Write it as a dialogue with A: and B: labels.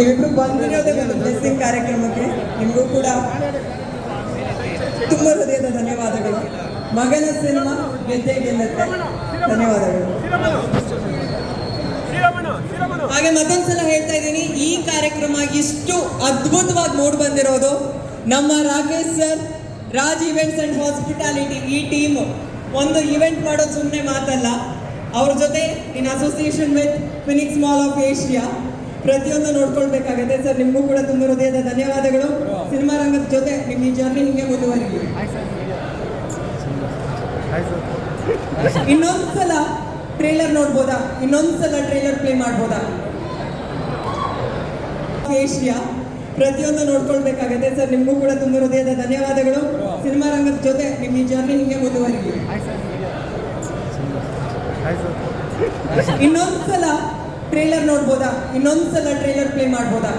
A: ನೀವಿಬ್ರು ಬಂದಿರೋದೇ ಒಂದು ಬ್ಲೆಸ್ಸಿಂಗ್ ಕಾರ್ಯಕ್ರಮಕ್ಕೆ ನಿಮಗೂ ಕೂಡ ತುಂಬ ಹೃದಯದ ಧನ್ಯವಾದಗಳು. ಮಗನ ಸಿನಿಮಾ ಗೆದ್ದೇ ಗೆಲ್ಲುತ್ತೆ. ಧನ್ಯವಾದಗಳು. ಹಾಗೆ ಮತ್ತೊಂದ್ಸಲ ಹೇಳ್ತಾ ಇದ್ದೀನಿ, ಈ ಕಾರ್ಯಕ್ರಮ ಇಷ್ಟು ಅದ್ಭುತವಾಗಿ ಮೂಡ್ ಬಂದಿರೋದು ನಮ್ಮ Rakesh sir, Raj events and hospitality ಈ ಟೀಮ್ ಒಂದು ಇವೆಂಟ್ ಮಾಡೋದು ಸುಮ್ಮನೆ ಮಾತಲ್ಲ. ಅವ್ರ ಜೊತೆ in association with Phoenix mall of Asia ಪ್ರತಿಯೊಂದು ನೋಡ್ಕೊಳ್ಬೇಕಾಗತ್ತೆ. ಸರ್, ನಿಮಗೂ ಕೂಡ ತುಂಬ ಹೃದಯದ ಧನ್ಯವಾದಗಳು. ಸಿನಿಮಾ ರಂಗದ ಜೊತೆ ನಿಮ್ಮ ಈ ಜರ್ನಿ ಹಿಂಗೆ ಮುಂದುವರಿಲಿ. ಇನ್ನೊಂದ್ಸಲ ಟ್ರೇಲರ್ ನೋಡ್ಬೋದಾ? ಇನ್ನೊಂದ್ಸಲ ಟ್ರೇಲರ್ ಪ್ಲೇ ಮಾಡ್ಬೋದಾ? ಏಷ್ಯಾ, ಪ್ರತಿಯೊಂದು ನೋಡ್ಕೊಳ್ಬೇಕಾಗತ್ತೆ. ಸರ್, ನಿಮಗೂ ಕೂಡ ತುಂಬ ಹೃದಯದ ಧನ್ಯವಾದಗಳು. ಸಿನಿಮಾ ರಂಗದ ಜೊತೆ ನಿಮ್ಮ ಈ ಜರ್ನಿ ಹಿಂಗೆ ಮುಂದುವರಿಲಿ. ಇನ್ನೊಂದ್ಸಲ ಟ್ರೇಲರ್ ನೋಡ್ಬೋದಾ? ಇನ್ನೊಂದ್ಸಲ ಟ್ರೇಲರ್ ಪ್ಲೇ ಮಾಡ್ಬೋದಾ?